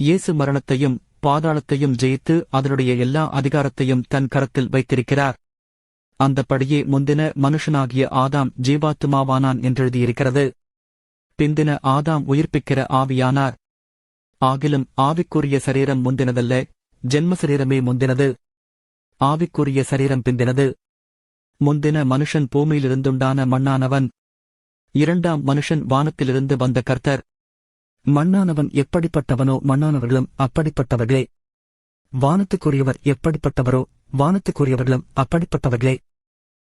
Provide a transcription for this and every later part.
இயேசு மரணத்தையும் பாதாளத்தையும் ஜெயித்து அதனுடைய எல்லா அதிகாரத்தையும் தன் கரத்தில் வைத்திருக்கிறார். அந்தப்படியே முந்தின மனுஷனாகிய ஆதாம் ஜீவாத்துமாவானான் என்றெழுதியிருக்கிறது. பிந்தின ஆதாம் உயிர்ப்பிக்கிற ஆவியானார். ஆகிலும் ஆவிக்குரிய சரீரம் முந்தினதல்ல ஜென்ம சரீரமே முந்தினது. ஆவிக்குரிய சரீரம் பிந்தினது. முந்தின மனுஷன் பூமியிலிருந்துண்டான மண்ணானவன் இரண்டாம் மனுஷன் வானத்திலிருந்து வந்த கர்த்தர். மண்ணானவன் எப்படிப்பட்டவனோ மண்ணானவர்களும் அப்படிப்பட்டவர்களே. வானத்துக்குரியவர் எப்படிப்பட்டவரோ வானத்துக்குரியவர்களும் அப்படிப்பட்டவர்களே.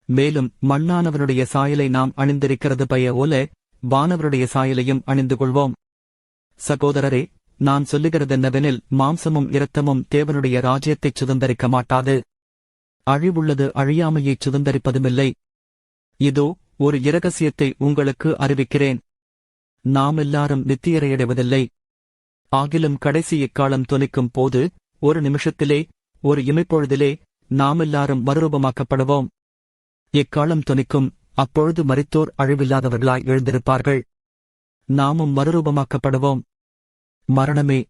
மேலும் மண்ணானவனுடைய சாயலை நாம் அணிந்திருக்கிறது பய ஓல வானவருடைய சாயலையும் அணிந்து கொள்வோம். சகோதரரே நான் சொல்லுகிறதென்னவெனில் மாம்சமும் இரத்தமும் தேவனுடைய ராஜ்யத்தைச் சுதந்தரிக்க மாட்டாது. அழிவுள்ளது அழியாமையைச் சுதந்தரிப்பதுமில்லை. இதோ ஒரு இரகசியத்தை உங்களுக்கு அறிவிக்கிறேன். நாம் எல்லாரும் நித்தியரையடைவதில்லை. ஆகிலும் கடைசி இக்காலம் தொனிக்கும் போது ஒரு நிமிஷத்திலே ஒரு இமைப்பொழுதிலே நாமெல்லாரும் மறுரூபமாக்கப்படுவோம். இக்காலம் தொனிக்கும் அப்பொழுது மறித்தோர் அழிவில்லாதவர்களாய் எழுந்திருப்பார்கள். நாமும் மறுரூபமாக்கப்படுவோம். மரணமே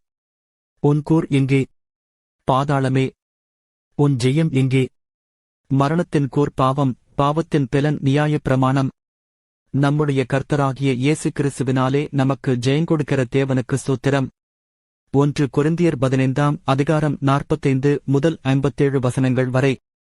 உன் கூர் எங்கே? பாதாளமே உன் ஜெயம் எங்கே? மரணத்தின் கூர் பாவம் பாவத்தின் பெலன் நியாயப் பிரமாணம் நம்முடைய கர்த்தராகிய இயேசு கிறிஸ்துவினாலே நமக்கு ஜெயங்கொடுக்கிற தேவனுக்கு சூத்திரம் ஒன்று கொரிந்தியர் பதினைந்தாம் அதிகாரம் நாற்பத்தைந்து முதல் ஐம்பத்தேழு வசனங்கள் வரை.